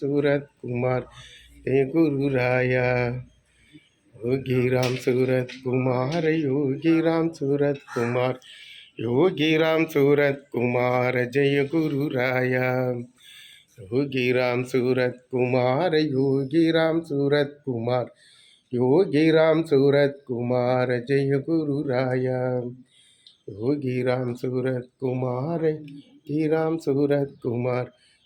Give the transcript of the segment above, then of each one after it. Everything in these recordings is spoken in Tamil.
सूरत कुमार जय गुरु राया। योगी राम सूरत कुमार, योगी राम सूरत कुमार, योगी राम सूरत कुमार, जय गुरु राया। योगी राम सूरत कुमार, योगी राम सूरत कुमार, योगी राम सूरत कुमार, जय गुरु राया। योगी राम सूरत कुमार, योगी राम सूरत कुमार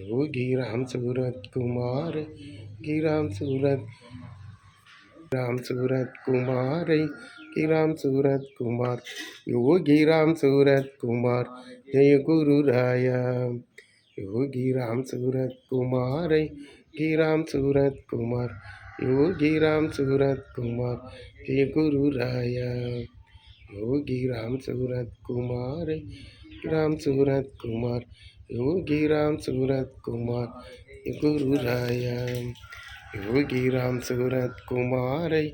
वो गिरा राम सूरत कुमार, गिरा राम सूरत राम सूरत कुमार कि राम सूरत कुमार योगी राम सूरत कुमार, जय गुरु राया। योगी राम सूरत कुमार कि राम सूरत कुमार योगी राम सूरत कुमार, जय गुरु राया। योगी राम सूरत कुमार राम सूरत कुमार யோகிராம் சூரத்குமார் குருராயாம் யோகிராம் சூரத்குமாரை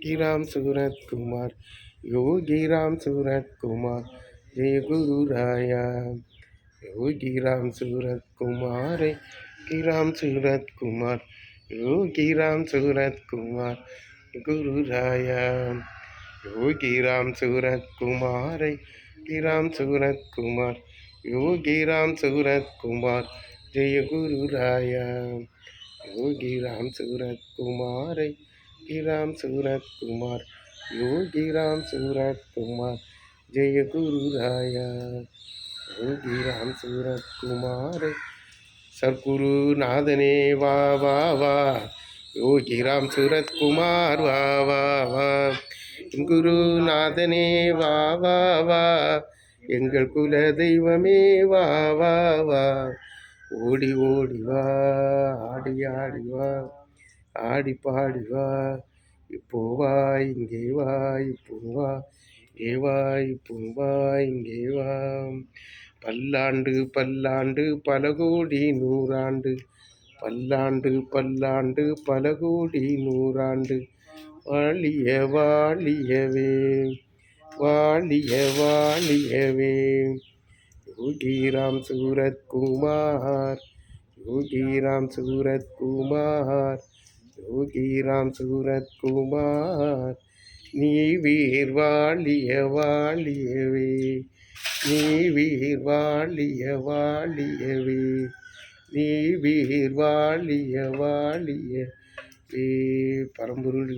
கிராம் சூரத்குமார் யோகிராம் சூரத்குமார் ஜெய குருராயாம் யோகிராம் சூரத்குமாரை கிராம் சூரத்குமார் யோகிராம் சூரத்குமார் குருராயாம் யோகிராம் சூரத்குமாரை கிராம் சூரத்குமார் யோகிராம் சூரத்குமார் ஜெய குருராயா யோகிராம் சூரத்குமாரை ராம் சூரத்குமார் யோகிராம் சூரத்குமார் ஜெய குருராயா யோகிராம் சூரத்குமாரை சர்க்குருநாதனே வா வா வா. யோகிராம் சூரத்குமார் வா வா வா. குருநாதனே வா வா வா. எங்கள் குல தெய்வமே வா வா வா. ஓடி ஓடி வா ஆடி ஆடி வா ஆடி பாடி வா. இப்போ வா இங்கே வா இப்போ வா ஏ வா இப்போ வா இங்கே வா. பல்லாண்டு பல்லாண்டு பல கோடி நூறாண்டு. பல்லாண்டு பல்லாண்டு பல கோடி நூறாண்டு. வாழிய வாழியவே. வாழிய வாழியவே யோகிராம் சூரத்குமார் யோகிராம் சூரத்குமார் யோகிராம் சூரத்குமார். நீ வீர் வாழிய வாழியவே நீ வீர் வாழிய வாழியவே நீ வீர் வாழிய வாழிய பரம்பொருள்